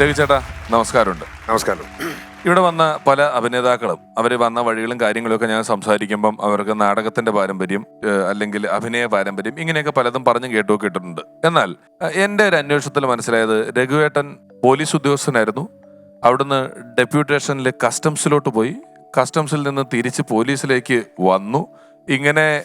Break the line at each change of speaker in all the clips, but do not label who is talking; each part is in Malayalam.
രവി ചേട്ടാ നമസ്കാരമുണ്ട്.
നമസ്കാരം.
ഇവിടെ വന്ന പല അഭിനേതാക്കളും അവർ വന്ന വഴികളും കാര്യങ്ങളൊക്കെ ഞാൻ സംസാരിക്കുമ്പം അവർക്ക് നാടകത്തിന്റെ പാരമ്പര്യം അല്ലെങ്കിൽ അഭിനയ പാരമ്പര്യം ഇങ്ങനെയൊക്കെ പലതും പറഞ്ഞു കേട്ടു കേട്ടിട്ടുണ്ട് എന്നാൽ എന്റെ എന്റെ ഒരു അന്വേഷണത്തിൽ മനസ്സിലായത് രഘുവേട്ടൻ പോലീസ് ഉദ്യോഗസ്ഥനായിരുന്നു. അവിടുന്ന് ഡെപ്യൂട്ടേഷനിൽ കസ്റ്റംസിലോട്ട് പോയി. കസ്റ്റംസിൽ നിന്ന് തിരിച്ച് പോലീസിലേക്ക് വന്നു. ഇങ്ങനെ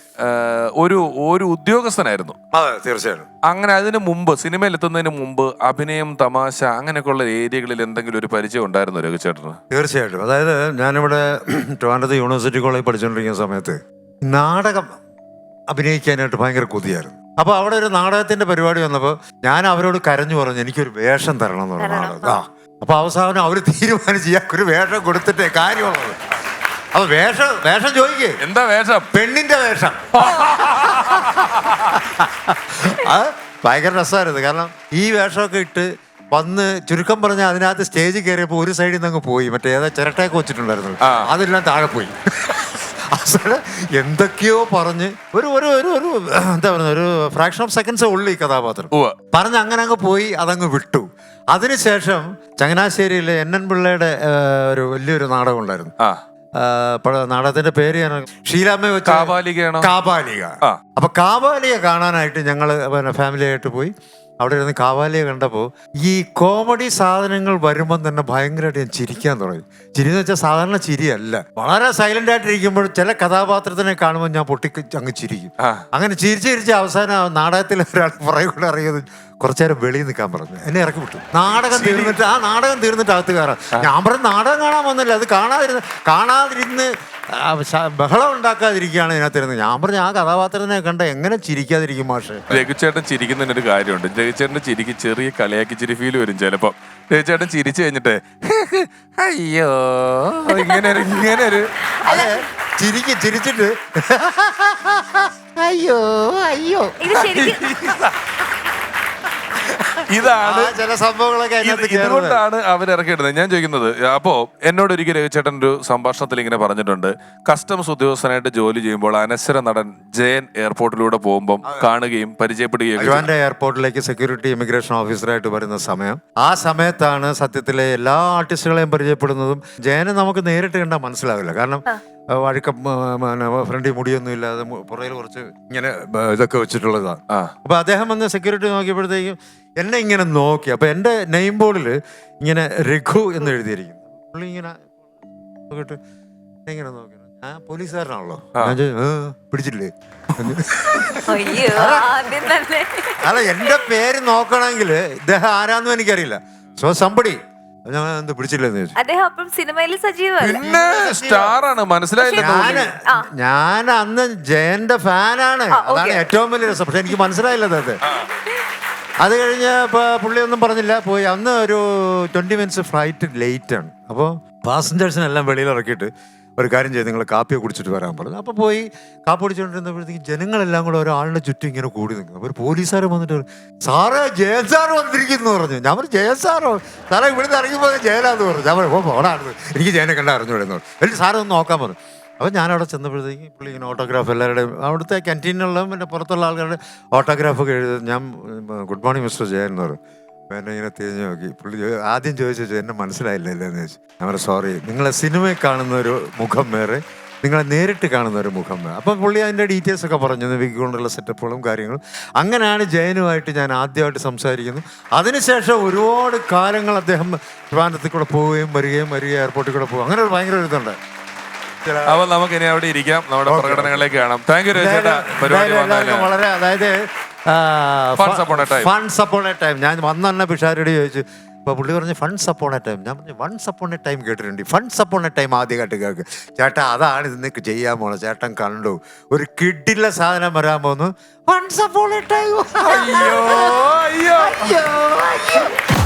ഒരു ഒരു ഉദ്യോഗസ്ഥനായിരുന്നു.
അതെ തീർച്ചയായും
അങ്ങനെ അതിന് മുമ്പ് സിനിമയിൽ എത്തുന്നതിന് മുമ്പ് അഭിനയം തമാശ അങ്ങനെയൊക്കെയുള്ള ഏരിയകളിൽ എന്തെങ്കിലും ഒരു പരിചയം ഉണ്ടായിരുന്നു രഘുചേട്ടന്?
തീർച്ചയായിട്ടും. അതായത് ഞാനിവിടെ ട്രിവാൻഡ്രത്ത് യൂണിവേഴ്സിറ്റി കോളേജ് പഠിച്ചുകൊണ്ടിരിക്കുന്ന സമയത്ത് നാടകം അഭിനയിക്കാനായിട്ട് ഭയങ്കര കൊതിയായിരുന്നു. അപ്പൊ അവിടെ ഒരു നാടകത്തിന്റെ പരിപാടി വന്നപ്പോൾ ഞാൻ അവരോട് കരഞ്ഞു പറഞ്ഞു എനിക്കൊരു വേഷം തരണം എന്ന് പറഞ്ഞു നാടകം. ആ. അപ്പൊ അവസാനം അവർ തീരുമാനിച്ച് ഒരു വേഷം കൊടുത്തിട്ടേ കാര്യമുള്ളത് അപ്പൊ വേഷം വേഷം ചോദിക്കേ.
എന്താ വേഷം?
പെണ്ണിന്റെ വേഷം. അത് ഭയങ്കര രസമായിരുന്നു. കാരണം ഈ വേഷമൊക്കെ ഇട്ട് വന്ന് ചുരുക്കം പറഞ്ഞ അതിനകത്ത് സ്റ്റേജ് കയറിയപ്പോൾ ഒരു സൈഡിൽ നിന്ന് അങ്ങ് പോയി. മറ്റേ ഏതാ ചിരട്ടയൊക്കെ വെച്ചിട്ടുണ്ടായിരുന്നു. അതെല്ലാം താഴെ പോയി. എന്തൊക്കെയോ പറഞ്ഞ് ഒരു ഒരു ഒരു ഒരു എന്താ പറയുക ഒരു ഫ്രാക്ഷൻ ഓഫ് സെക്കൻഡ്സ് ഉള്ളു ഈ കഥാപാത്രം. പറഞ്ഞ് അങ്ങനെ അങ്ങ് പോയി അതങ്ങ് വിട്ടു. അതിനുശേഷം ചങ്ങനാശ്ശേരിയിലെ എൻ എൻ പിള്ളയുടെ ഒരു വലിയൊരു നാടകം ഉണ്ടായിരുന്നു നാടകത്തിന്റെ പേര് ഞാൻ ഷീലാമ്മ
കാപാലികയാണോ
കാപാലിക. അപ്പൊ കാപാലിക കാണാനായിട്ട് ഞങ്ങൾ പിന്നെ ഫാമിലി ആയിട്ട് പോയി. അവിടെ ഇരുന്ന് കാവാലിയെ കണ്ടപ്പോൾ ഈ കോമഡി സാധനങ്ങൾ വരുമ്പം തന്നെ ഭയങ്കരമായിട്ട് ഞാൻ ചിരിക്കാൻ തുടങ്ങി. ചിരി എന്ന് വെച്ചാൽ സാധാരണ ചിരിയല്ല. വളരെ സൈലന്റ് ആയിട്ടിരിക്കുമ്പോൾ ചില കഥാപാത്രത്തിനെ കാണുമ്പോൾ ഞാൻ പൊട്ടി അങ്ങ് ചിരിക്കും. അങ്ങനെ ചിരിച്ച് ചിരിച്ച് അവസാനം നാടകത്തിൽ ഒരാൾ പുറകെ കൂടെ അറിയത് കുറച്ചു നേരം വെളിയിൽ നിൽക്കാൻ പറഞ്ഞു. എന്നെ ഇറക്കി വിട്ടു നാടകം തീർന്നിട്ട് ആ നാടകം തീർന്നിട്ട് അകത്ത് കയറാം ഞാൻ പറഞ്ഞു നാടകം കാണാൻ വന്നില്ല. അത് കാണാതിരുന്ന് കാണാതിരുന്ന് ബഹളം ഉണ്ടാക്കാതിരിക്കുകയാണ് ഇതിനകത്തിരുന്നത് ഞാൻ പറഞ്ഞു ആ കഥാപാത്രത്തിനെ കണ്ട എങ്ങനെ ചിരിക്കാതിരിക്കും മാഷെ?
രഘുചേട്ടൻ ചിരിക്കുന്നതിന് ഒരു കാര്യമുണ്ട്. രഘുചേട്ടൻ ചിരിക്ക് ചെറിയ കളിയാക്കി ചിരി ഫീൽ വരും ചിലപ്പോ. രഘുചേട്ടൻ ചിരിച്ചു കഴിഞ്ഞിട്ട് അയ്യോ ഇങ്ങനെ ഒരു ഇങ്ങനെ ഒരു
അതെ ചിരിക്ക് ചിരിച്ചിട്ട് അയ്യോ അയ്യോ.
ഇതാണ്
ചില സംഭവങ്ങളൊക്കെ
ഇതുകൊണ്ടാണ് അവർ ഇറക്കിയിടുന്നത് ഞാൻ ചോദിക്കുന്നത് അപ്പോ എന്നോട് ഒരിക്കൽ രവിചേട്ടൻ ഒരു സംഭാഷണത്തിൽ ഇങ്ങനെ പറഞ്ഞിട്ടുണ്ട്. കസ്റ്റംസ് ഉദ്യോഗസ്ഥനായിട്ട് ജോലി ചെയ്യുമ്പോൾ അനശ്വര നടൻ ജയൻ എയർപോർട്ടിലൂടെ പോകുമ്പോൾ കാണുകയും പരിചയപ്പെടുകയും
എയർപോർട്ടിലേക്ക് സെക്യൂരിറ്റി ഇമിഗ്രേഷൻ ഓഫീസറായിട്ട് വരുന്ന സമയം. ആ സമയത്താണ് സത്യത്തിലെ എല്ലാ ആർട്ടിസ്റ്റുകളെയും പരിചയപ്പെടുന്നതും. ജയനെ നമുക്ക് നേരിട്ട് കണ്ടാൽ മനസ്സിലാവില്ല. കാരണം ആ, ഫ്രണ്ടി മുടിയൊന്നും ഇല്ലാതെ പുറകിൽ കുറച്ച് ഇങ്ങനെ ഇതൊക്കെ വെച്ചിട്ടുള്ളതാണ്.
അപ്പോൾ
അപ്പൊ അദ്ദേഹം വന്ന് സെക്യൂരിറ്റി നോക്കിയപ്പോഴത്തേക്കും എന്നെ ഇങ്ങനെ നോക്കി അപ്പൊ എന്റെ നെയിം ബോർഡിൽ ഇങ്ങനെ രഘു എന്ന് എഴുതിയിരിക്കുന്നു. പുള്ളി ഇങ്ങനെ നോക്കിയിട്ട് എന്നെ ഇങ്ങനെ നോക്കി. ആ പോലീസുകാരനാണല്ലോ. ഞാൻ പിടിച്ചില്ലേ അല്ല എന്റെ പേര് നോക്കണമെങ്കിൽ ഇദ്ദേഹം ആരാന്നും എനിക്കറിയില്ല. സോ സമ്പടി
പിന്നെ സ്റ്റാർ ആണ് മനസ്സിലായില്ലെന്ന്
ഞാൻ
ഞാൻ അന്ന് ജയന്റെ ഫാനാണ്. അതാണ് ഏറ്റവും വലിയ രസം. പക്ഷെ എനിക്ക് മനസ്സിലായില്ല അത്. അത് കഴിഞ്ഞ് പുള്ളിയൊന്നും പറഞ്ഞില്ല. പോയി. അന്ന് ഒരു ട്വന്റി മിനിറ്റ്സ് ഫ്ലൈറ്റ് ലേറ്റ് ആണ്. അപ്പോൾ പാസഞ്ചേഴ്സിനെല്ലാം വെളിയിൽ ഇറക്കിയിട്ട് ഒരു കാര്യം ചെയ്ത് നിങ്ങൾ കാപ്പിയെ കുടിച്ചിട്ട് വരാൻ പറഞ്ഞു. അപ്പോൾ പോയി കാപ്പി കുടിച്ചുകൊണ്ടിരുന്നപ്പോഴത്തേക്ക് ജനങ്ങളെല്ലാം കൂടെ ഒരാളുടെ ചുറ്റും ഇങ്ങനെ കൂടി നിൽക്കും അപ്പോൾ ഒരു പോലീസാർ വന്നിട്ട് സാറ് ജയൻ സാർ വന്നിരിക്കുന്നു പറഞ്ഞു. ഞാൻ പറഞ്ഞു ജയൻ സാറോ സാറേ ഇവിടുന്ന് ഇറങ്ങിപ്പോയത് ജയലാന്ന് പറഞ്ഞു. ഞാൻ പറഞ്ഞു ഓ പോടാണ് എനിക്ക് ജയനെ കണ്ട അറിഞ്ഞു വിടുന്നു സാറേ ഒന്ന് നോക്കാൻ പറഞ്ഞു. അപ്പോൾ ഞാൻ ചെന്നപ്പോഴത്തേക്ക് പുള്ളി ഇങ്ങനെ ഓട്ടോഗ്രാഫ് എല്ലാവരുടെയും അവിടുത്തെ ക്യാന്റീനിലുള്ള പിന്നെ പുറത്തുള്ള ആൾക്കാരുടെ ഓട്ടോഗ്രാഫൊക്കെ എഴുതി ഞാൻ ഗുഡ് മോർണിംഗ് മിസ്റ്റർ ജയൻ എന്ന് പറയും. എന്നെ ഇങ്ങനെ തിരിഞ്ഞു നോക്കി. പുള്ളി ആദ്യം ചോദിച്ചു എന്നെ മനസ്സിലായില്ല എന്ന് ചോദിച്ചു. ഞാൻ പറഞ്ഞു സോറി നിങ്ങളെ സിനിമയിൽ കാണുന്ന ഒരു മുഖം വേറെ നിങ്ങളെ നേരിട്ട് കാണുന്ന ഒരു മുഖം വേറെ. അപ്പം പുള്ളി അതിന്റെ ഡീറ്റെയിൽസ് ഒക്കെ പറഞ്ഞു വിഗ് കൊണ്ടുള്ള സെറ്റപ്പുകളും കാര്യങ്ങളും. അങ്ങനെയാണ് ജയനുമായിട്ട് ഞാൻ ആദ്യമായിട്ട് സംസാരിക്കുന്നു. അതിനുശേഷം ഒരുപാട് കാലങ്ങൾ അദ്ദേഹം വിമാനത്തിൽ കൂടെ പോവുകയും വരികയും വരികയും എയർപോർട്ടിൽ കൂടെ പോകും അങ്ങനെ ഒരു ഭയങ്കര ഒരു ഇതുണ്ട്.
അപ്പൊ നമുക്ക് ഇനി അവിടെ ഇരിക്കാം. നമ്മുടെ. പ്രകടനങ്ങളിലേക്ക് കാണാം. താങ്ക് യു രവിചേട്ടാ പരിപാടി
വളരെ അതായത്. ഫണ്ട്സ് അപ്പോൺ എ ടൈം ഞാൻ വന്നെ പിഷാരോട് ചോദിച്ചു ഇപ്പൊ പുള്ളി പറഞ്ഞു ഫണ്ട്സ് അപ്പോൺ എ ടൈം ഞാൻ പറഞ്ഞു വൺസ് അപ്പോൺ എ ടൈം കേട്ടിട്ടുണ്ട്. ഫണ്ട്സ് അപ്പോൺ എ ടൈം ആദ്യമായിട്ട് കേൾക്ക്. ചേട്ടാ അതാണ് ഇത് നിനക്ക് ചെയ്യാൻ പോണത്. ചേട്ടൻ കണ്ടു. ഒരു കിഡിലെ സാധനം വരാൻ പോകുന്നു വൺസ് അപ്പോൺ എ ടൈം
അയ്യോ.
അയ്യോ അയ്യോ.